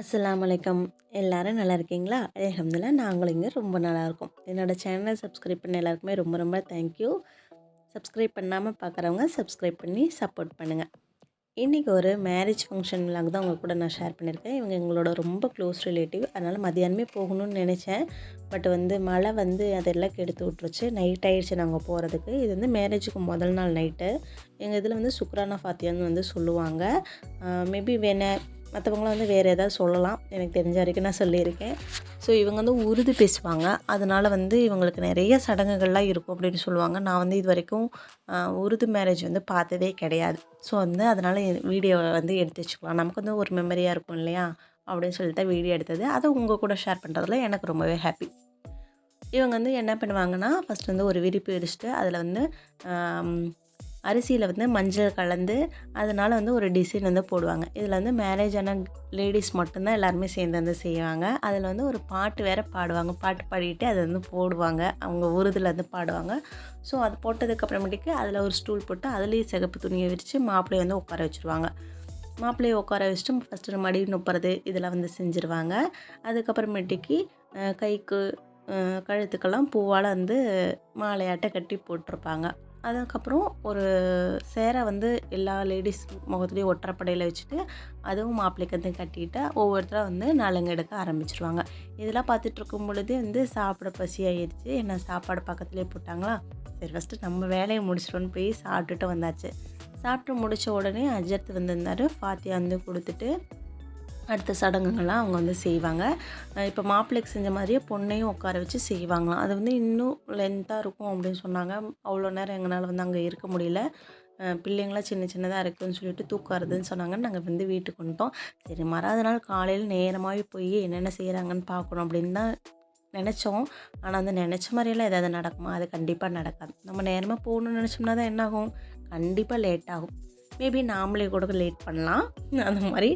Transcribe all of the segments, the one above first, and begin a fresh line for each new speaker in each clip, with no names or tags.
அஸ்லாம் வலைக்கம் எல்லாரும் நல்லா இருக்கீங்களா? அல்ஹம்துலில்லாஹ் நாங்களும் இங்கே ரொம்ப நல்லாயிருக்கோம் என்னோடய என்னோட சேனலை சப்ஸ்கிரைப் பண்ண எல்லாருக்குமே ரொம்ப ரொம்ப தேங்க்யூ சப்ஸ்கிரைப் பண்ணாமல் பார்க்குறவங்க சப்ஸ்கிரைப் பண்ணி சப்போர்ட் பண்ணுங்கள் இன்றைக்கி ஒரு மேரேஜ் ஃபங்க்ஷன் விலாக் தான் உங்கள் கூட நான் ஷேர் பண்ணியிருக்கேன். இவங்க எங்களோட ரொம்ப க்ளோஸ் ரிலேட்டிவ் அதனால் மதியானமே போகணும்னு நினச்சேன். பட் வந்து மழை வந்து அதெல்லாம் கெடுத்து விட்ருச்சு நைட் ஆயிடுச்சு நாங்கள் போகிறதுக்கு இது வந்து மேரேஜுக்கு முதல் நாள் நைட்டு எங்கள் இதில் வந்து சுக்ரானா ஃபாத்தியான்னு வந்து சொல்லுவாங்க. மேபி வேணா மற்றவங்களாம் வந்து வேறு ஏதாவது சொல்லலாம். எனக்கு தெரிஞ்ச வரைக்கும் நான் சொல்லியிருக்கேன். ஸோ இவங்க வந்து உருது பேசுவாங்க. அதனால் வந்து இவங்களுக்கு நிறைய சடங்குகள்லாம் இருக்கும் அப்படின்னு சொல்லுவாங்க. நான் வந்து இது வரைக்கும் உருது மேரேஜ் வந்து பார்த்ததே கிடையாது. ஸோ வந்து அதனால் வீடியோவை வந்து எடுத்து வச்சுக்கலாம். நமக்கு வந்து ஒரு மெமரியாக இருக்கும் இல்லையா? அப்படின்னு சொல்லிட்டு வீடியோ எடுத்தது. அதை உங்கள் கூட ஷேர் பண்ணுறதுல எனக்கு ரொம்பவே ஹாப்பி இவங்க வந்து என்ன பண்ணுவாங்கன்னா ஃபஸ்ட் வந்து ஒரு விரிப்பு விரிச்சிட்டு அதில் வந்து அரிசியில் வந்து மஞ்சள் கலந்து அதனால் வந்து ஒரு டிசைன் வந்து போடுவாங்க. இதில் வந்து மேரேஜ் ஆன லேடிஸ் மட்டும்தான் எல்லாருமே சேர்ந்து வந்து செய்வாங்க. அதில் வந்து ஒரு பாட்டு வேற பாடுவாங்க. பாட்டு பாடிட்டு அதை வந்து போடுவாங்க. அவங்க உருதில் வந்து பாடுவாங்க. ஸோ அது போட்டதுக்கப்புறமேட்டுக்கு அதில் ஒரு ஸ்டூல் போட்டு அதுலேயும் சிகப்பு துணியை விரித்து மாப்பிள்ளையை வந்து உட்கார வச்சுருவாங்க. மாப்பிள்ளையை உட்கார வச்சுட்டு ஃபஸ்ட்டு மடி நுப்புறது இதெல்லாம் வந்து செஞ்சுருவாங்க. அதுக்கப்புறமேட்டுக்கு கைக்கு கழுத்துக்கெல்லாம் பூவால் வந்து மாலையாட்ட கட்டி போட்டிருப்பாங்க. அதுக்கப்புறம் ஒரு சேரை வந்து எல்லா லேடிஸ் முகத்துலேயும் ஒற்றைப்படையில் வச்சுட்டு அதுவும் மாப்பிள்ளைக்கு கட்டிட்டு ஒவ்வொருத்தராக வந்து நலங்கு எடுக்க ஆரம்பிச்சிருவாங்க. இதெல்லாம் பார்த்துட்டு இருக்கும் பொழுதே வந்து சாப்பிட பசி ஆயிடுச்சு. என்ன சாப்பாடு பக்கத்துலேயே போட்டாங்களா? சரி ஃபஸ்ட்டு நம்ம வேலையை முடிச்சிட்டோன்னு போய் சாப்பிட்டுட்டு வந்தாச்சு. சாப்பிட்டு முடித்த உடனே அஜர்த் வந்திருந்தார். ஃபாத்தியா வந்து கொடுத்துட்டு அடுத்த சடங்குகள்லாம் அவங்க வந்து செய்வாங்க. இப்போ மாப்பிள்ளைக்கு செஞ்ச மாதிரியே பொண்ணையும் உட்கார வச்சு செய்வாங்களாம். அது வந்து இன்னும் லென்த்தாக இருக்கும் அப்படின்னு சொன்னாங்க. அவ்வளோ நேரம் எங்களால் வந்து அங்கே இருக்க முடியல. பிள்ளைங்களாம் சின்ன சின்னதாக இருக்குன்னு சொல்லிட்டு தூக்காருதுன்னு சொன்னாங்க நாங்கள் வந்து வீட்டுக்கு வந்துட்டோம். சரி மறாத நாள் காலையில் நேரமாகவே போய் என்னென்ன செய்கிறாங்கன்னு பார்க்கணும் அப்படின்னு தான் நினச்சோம். ஆனால் அந்த நினச்ச மாதிரியெல்லாம் ஏதாவது நடக்குமா? அது கண்டிப்பாக நடக்காது. நம்ம நேரமாக போகணும்னு நினச்சோம்னா தான் என்ன ஆகும் கண்டிப்பாக லேட் ஆகும். மேபி நாமளே கூட லேட் பண்ணலாம். அந்த மாதிரி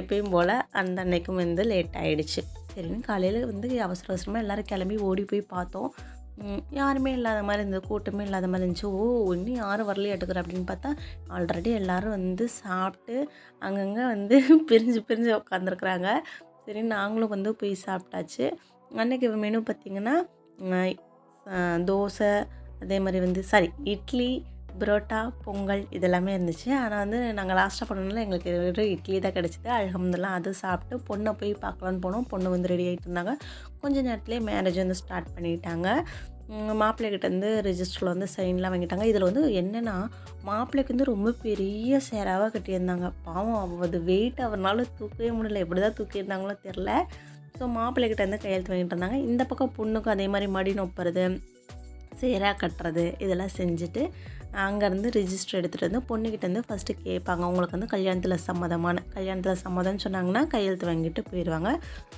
எப்பயும் போல் அந்த அன்னைக்கும் வந்து லேட் ஆகிடுச்சு சரின்னு காலையில் வந்து அவசர அவசரமாக எல்லோரும் கிளம்பி ஓடி போய் பார்த்தோம். யாருமே இல்லாத மாதிரி இருந்தது. கூட்டமே இல்லாத மாதிரி இருந்துச்சு. ஓ இன்னும் யாரும் வரலையாட்டுக்குற அப்படின்னு பார்த்தா ஆல்ரெடி எல்லோரும் வந்து சாப்பிட்டு அங்கங்கே வந்து பிரிஞ்சு பிரிஞ்சு உட்காந்துருக்குறாங்க சரி நாங்களும் வந்து போய் சாப்பிட்டாச்சு. அன்றைக்கி மெனு பார்த்திங்கன்னா தோசை அதே மாதிரி வந்து சாரி இட்லி புரோட்டா பொங்கல் இதெல்லாமே இருந்துச்சு. ஆனால் வந்து நாங்கள் லாஸ்ட்டாக பண்ணனால எங்களுக்கு வெறும் இட்லி தான் கிடச்சிது. அல்ஹம்துலில்லாஹ் அது சாப்பிட்டு பொண்ணை போய் பார்க்கலான்னு போனோம். பொண்ணு வந்து ரெடி ஆகிட்டு இருந்தாங்க. கொஞ்ச நேரத்துலேயே மேரேஜ் வந்து ஸ்டார்ட் பண்ணிட்டாங்க. மாப்பிள்ளைகிட்ட வந்து ரிஜிஸ்டரில் வந்து சைன்லாம் வாங்கிட்டாங்க. இதில் வந்து என்னென்னா மாப்பிள்ளைக்கு வந்து ரொம்ப பெரிய சேராவாக கட்டியிருந்தாங்க. பாவம் அது வெயிட் அவரால் தூக்கவே முடியல. எப்படி தான் தூக்கியிருந்தாங்களோ தெரில ஸோ மாப்பிள்ளைகிட்ட வந்து கையெழுத்து வாங்கிட்டு இருந்தாங்க. இந்த பக்கம் பொண்ணுக்கும் அதே மாதிரி மடி நொப்புறது சேராக கட்டுறது இதெல்லாம் செஞ்சுட்டு அங்கேருந்து ரிஜிஸ்டர் எடுத்துகிட்டு வந்து பொண்ணுக்கிட்ட வந்து ஃபஸ்ட்டு கேட்பாங்க. அவங்களுக்கு வந்து கல்யாணத்தில் சம்மதமான கல்யாணத்தில் சம்மதம்னு சொன்னாங்கன்னா கையெழுத்து வாங்கிட்டு போயிடுவாங்க.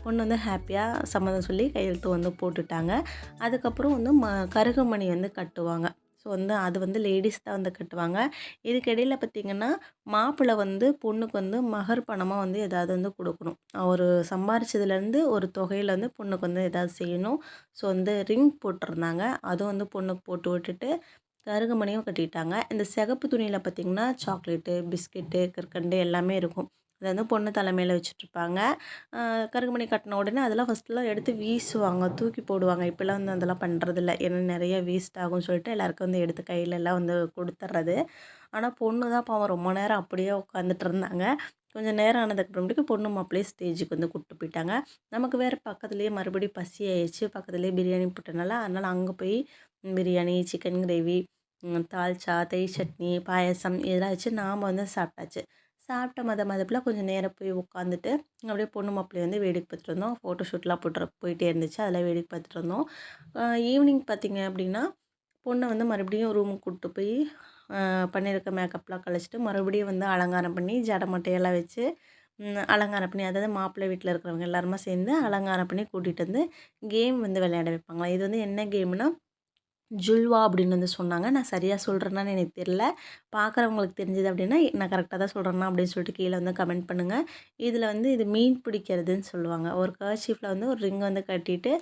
பொண்ணு வந்து ஹாப்பியாக சம்மதம் சொல்லி கையெழுத்து வந்து போட்டுட்டாங்க. அதுக்கப்புறம் வந்து ம கருகமணி வந்து கட்டுவாங்க. ஸோ வந்து அது வந்து லேடிஸ் தான் வந்து கட்டுவாங்க. இதுக்கிடையில் பார்த்திங்கன்னா மாப்பிள்ளை வந்து பொண்ணுக்கு வந்து மகர் பணமாக வந்து ஏதாவது வந்து கொடுக்கணும். அவர் சம்பாரிச்சதுலேருந்து ஒரு தொகையில் வந்து பொண்ணுக்கு வந்து எதாவது செய்யணும். ஸோ வந்து ரிங் போட்டிருந்தாங்க. அதுவும் வந்து பொண்ணுக்கு போட்டு விட்டுட்டு கருகமணியும் கட்டிட்டாங்க. இந்த சிகப்பு துணியில் பார்த்திங்கன்னா சாக்லேட்டு பிஸ்கெட்டு கற்கண்டு எல்லாமே இருக்கும். அதை வந்து பொண்ணு தலைமையில் வச்சுட்ருப்பாங்க. கருகுமணி கட்டின உடனே அதெல்லாம் ஃபஸ்ட்டுலாம் எடுத்து வீசுவாங்க. தூக்கி போடுவாங்க. இப்போல்லாம் வந்து அதெல்லாம் பண்ணுறதில்ல ஏன்னா நிறைய வேஸ்ட் ஆகும்னு சொல்லிட்டு எல்லாருக்கும் வந்து எடுத்து கையில எல்லாம் வந்து கொடுத்துட்றது. ஆனால் பொண்ணு தான் பாவம். ரொம்ப நேரம் அப்படியே உட்காந்துட்டு இருந்தாங்க. கொஞ்சம் நேரம் ஆனதுக்கு அப்புறமேட்டுக்கு பொண்ணு மாப்பிள்ளையே ஸ்டேஜுக்கு வந்து கூப்பிட்டு போயிட்டாங்க. நமக்கு வேறு பக்கத்துலேயே மறுபடியும் பசி ஆயிடுச்சு. பக்கத்துலேயே பிரியாணி போட்டனால அதனால் அங்கே போய் பிரியாணி சிக்கன் கிரேவி தால்ச்சா தயிர் சட்னி பாயசம் இதெல்லாம் வச்சு நாம் வந்து சாப்பிட்டாச்சு. சாப்பிட்ட மத மதப்பில் கொஞ்சம் நேரம் போய் உட்காந்துட்டு அப்படியே பொண்ணு மாப்பிள்ளை வந்து வேடிக்கை பார்த்துட்டு இருந்தோம் ஃபோட்டோ ஷூட்லாம் போட்டு போயிட்டே இருந்துச்சு. அதெல்லாம் வேடிக்கை பார்த்துட்டு இருந்தோம் ஈவினிங் பார்த்திங்க அப்படின்னா பொண்ணை வந்து மறுபடியும் ரூமுக்கு கூப்பிட்டு போய் பண்ணியிருக்க மேக்கப்லாம் கழிச்சிட்டு மறுபடியும் வந்து அலங்காரம் பண்ணி ஜடை மட்டையெல்லாம் வச்சு அலங்காரம் பண்ணி அதாவது மாப்பிள்ளை வீட்டில் இருக்கிறவங்க எல்லாருமே சேர்ந்து அலங்காரம் பண்ணி கூட்டிகிட்டு வந்து கேம் வந்து விளையாட வைப்பாங்களா இது வந்து என்ன கேம்னா ஜுல்வா அப்படின்னு வந்து சொன்னாங்க. நான் சரியாக சொல்கிறேன்னு எனக்கு தெரில பார்க்குறவங்களுக்கு தெரிஞ்சது அப்படின்னா நான் கரெக்டாக தான் சொல்கிறேன்னா அப்படின்னு சொல்லிட்டு கீழே வந்து கமெண்ட் பண்ணுங்கள் இதில் வந்து இது மீன் பிடிக்கிறதுன்னு சொல்லுவாங்க. ஒரு கர்ஷீஃபில் வந்து ஒரு ரிங் வந்து கட்டிட்டு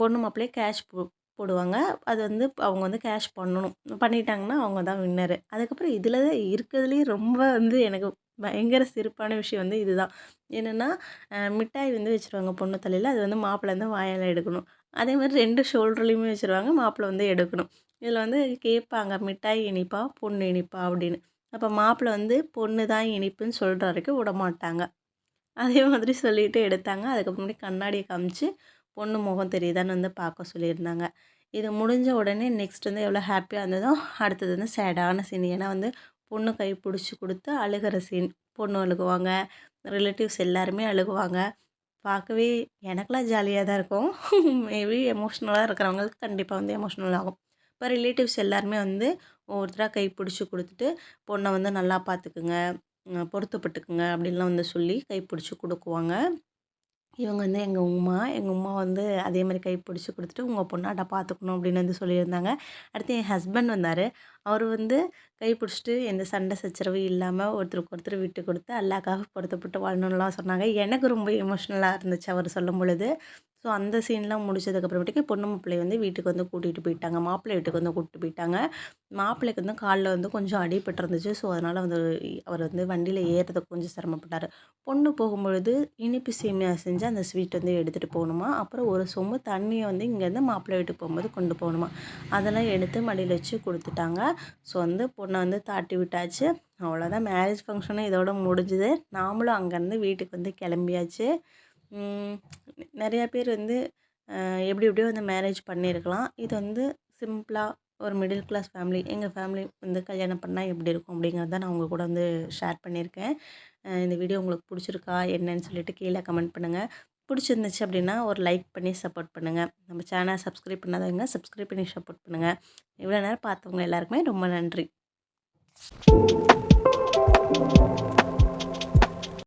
பொண்ணு மாப்பிள்ளையே கேஷ் போ போடுவாங்க. அது வந்து அவங்க வந்து கேஷ் பண்ணணும். பண்ணிட்டாங்கன்னா அவங்க தான் வின்னரு அதுக்கப்புறம் இதில் இருக்கிறதுலேயே ரொம்ப வந்து எனக்கு பயங்கர சிறப்பான விஷயம் வந்து இதுதான். என்னென்னா மிட்டாய் வந்து வச்சுருவாங்க பொண்ணு தலையில் அது வந்து மாப்பிள்ளை வந்து வாயால் எடுக்கணும். அதே மாதிரி ரெண்டு ஷோல்டர்லேயுமே வச்சுருவாங்க மாப்பிள்ளை வந்து எடுக்கணும். இதில் வந்து கேட்பாங்க மிட்டாய் இனிப்பா பொண்ணு இனிப்பா? அப்படின்னு. அப்போ மாப்பிள்ளை வந்து பொண்ணு தான் இனிப்புன்னு சொல்கிற வரைக்கும் விட மாட்டாங்க அதே மாதிரி சொல்லிட்டு எடுத்தாங்க. அதுக்கப்புறமேட்டு கண்ணாடியை காமிச்சு பொண்ணு முகம் தெரியுதான்னு வந்து பார்க்க சொல்லியிருந்தாங்க. இது முடிஞ்ச உடனே நெக்ஸ்ட் வந்து எவ்வளோ ஹாப்பியாக இருந்ததோ அடுத்தது வந்து சேடான சீன் ஏன்னா வந்து பொண்ணு கை பிடிச்சி கொடுத்து அழுகிற சீன் பொண்ணு அழுகுவாங்க. ரிலேட்டிவ்ஸ் எல்லாருமே அழுகுவாங்க. பார்க்கவே எனக்கெலாம் ஜாலியாக தான் இருக்கும். மேபி எமோஷ்னலாக இருக்கிறவங்களுக்கு கண்டிப்பாக வந்து எமோஷ்னல் ஆகும். இப்போ ரிலேட்டிவ்ஸ் எல்லாருமே வந்து ஒவ்வொருத்தராக கை பிடிச்சி கொடுத்துட்டு பொண்ணை வந்து நல்லா பார்த்துக்குங்க பொருத்தப்பட்டுக்குங்க அப்படின்லாம் வந்து சொல்லி கை பிடிச்சி கொடுக்குவாங்க. இவங்க வந்து எங்கள் உம்மா எங்கள் உம்மா வந்து அதே மாதிரி கை பிடிச்சி கொடுத்துட்டு உங்கள் பொண்ணாட்ட பார்த்துக்கணும் அப்படின்னு வந்து சொல்லியிருந்தாங்க. அடுத்து என் ஹஸ்பண்ட் வந்தார். அவர் வந்து கை பிடிச்சிட்டு எந்த சண்டை சச்சரவு இல்லாமல் ஒருத்தருக்கு ஒருத்தர் விட்டு கொடுத்து அல்லாக்காக பொருத்தப்பட்டு வாழணும்லாம் சொன்னாங்க. எனக்கு ரொம்ப எமோஷ்னலாக இருந்துச்சு அவர் சொல்லும் பொழுது ஸோ அந்த சீன்லாம் முடிச்சதுக்கப்புறமேட்டுக்கு பொண்ணு மாப்பிள்ளை வந்து வீட்டுக்கு வந்து கூட்டிகிட்டு போயிட்டாங்க. மாப்பிள்ளை வீட்டுக்கு வந்து கூப்பிட்டு போயிட்டாங்க. மாப்பிள்ளைக்கு வந்து காலில் வந்து கொஞ்சம் அடிபட்டிருந்துச்சு ஸோ அதனால் வந்து அவர் வந்து வண்டியில் ஏறுறதுக்கு கொஞ்சம் சிரமப்பட்டார். பொண்ணு போகும்பொழுது இனிப்பு சீமையாக செஞ்சு அந்த ஸ்வீட் வந்து எடுத்துகிட்டு போகணுமா? அப்புறம் ஒரு சொம்பு தண்ணியை வந்து இங்கேருந்து மாப்பிள்ளை வீட்டுக்கு போகும்போது கொண்டு போகணுமா? அதெல்லாம் எடுத்து மடியில் வச்சு கொடுத்துட்டாங்க. ஸோ வந்து பொண்ணை வந்து தாட்டி விட்டாச்சு. அவ்வளோதான் மேரேஜ் ஃபங்க்ஷனும் இதோட முடிஞ்சுது. நாமளும் அங்கேருந்து வீட்டுக்கு வந்து கிளம்பியாச்சு. நிறையா பேர் வந்து எப்படி எப்படியோ வந்து மேரேஜ் பண்ணியிருக்கலாம் இது வந்து சிம்பிளாக ஒரு மிடில் கிளாஸ் ஃபேமிலி எங்கள் ஃபேமிலி வந்து கல்யாணம் பண்ணால் எப்படி இருக்கும் அப்படிங்கிறத நான் உங்கள் கூட வந்து ஷேர் பண்ணியிருக்கேன் இந்த வீடியோ உங்களுக்கு பிடிச்சிருக்கா என்னன்னு சொல்லிட்டு கீழே கமெண்ட் பண்ணுங்கள் பிடிச்சிருந்துச்சு அப்படின்னா ஒரு லைக் பண்ணி சப்போர்ட் பண்ணுங்கள் நம்ம சேனல் சப்ஸ்கிரைப் பண்ணாதவங்க சப்ஸ்கிரைப் பண்ணி சப்போர்ட் பண்ணுங்கள் இவ்வளோ நேரம் பார்த்தவங்க எல்லாருக்குமே ரொம்ப நன்றி.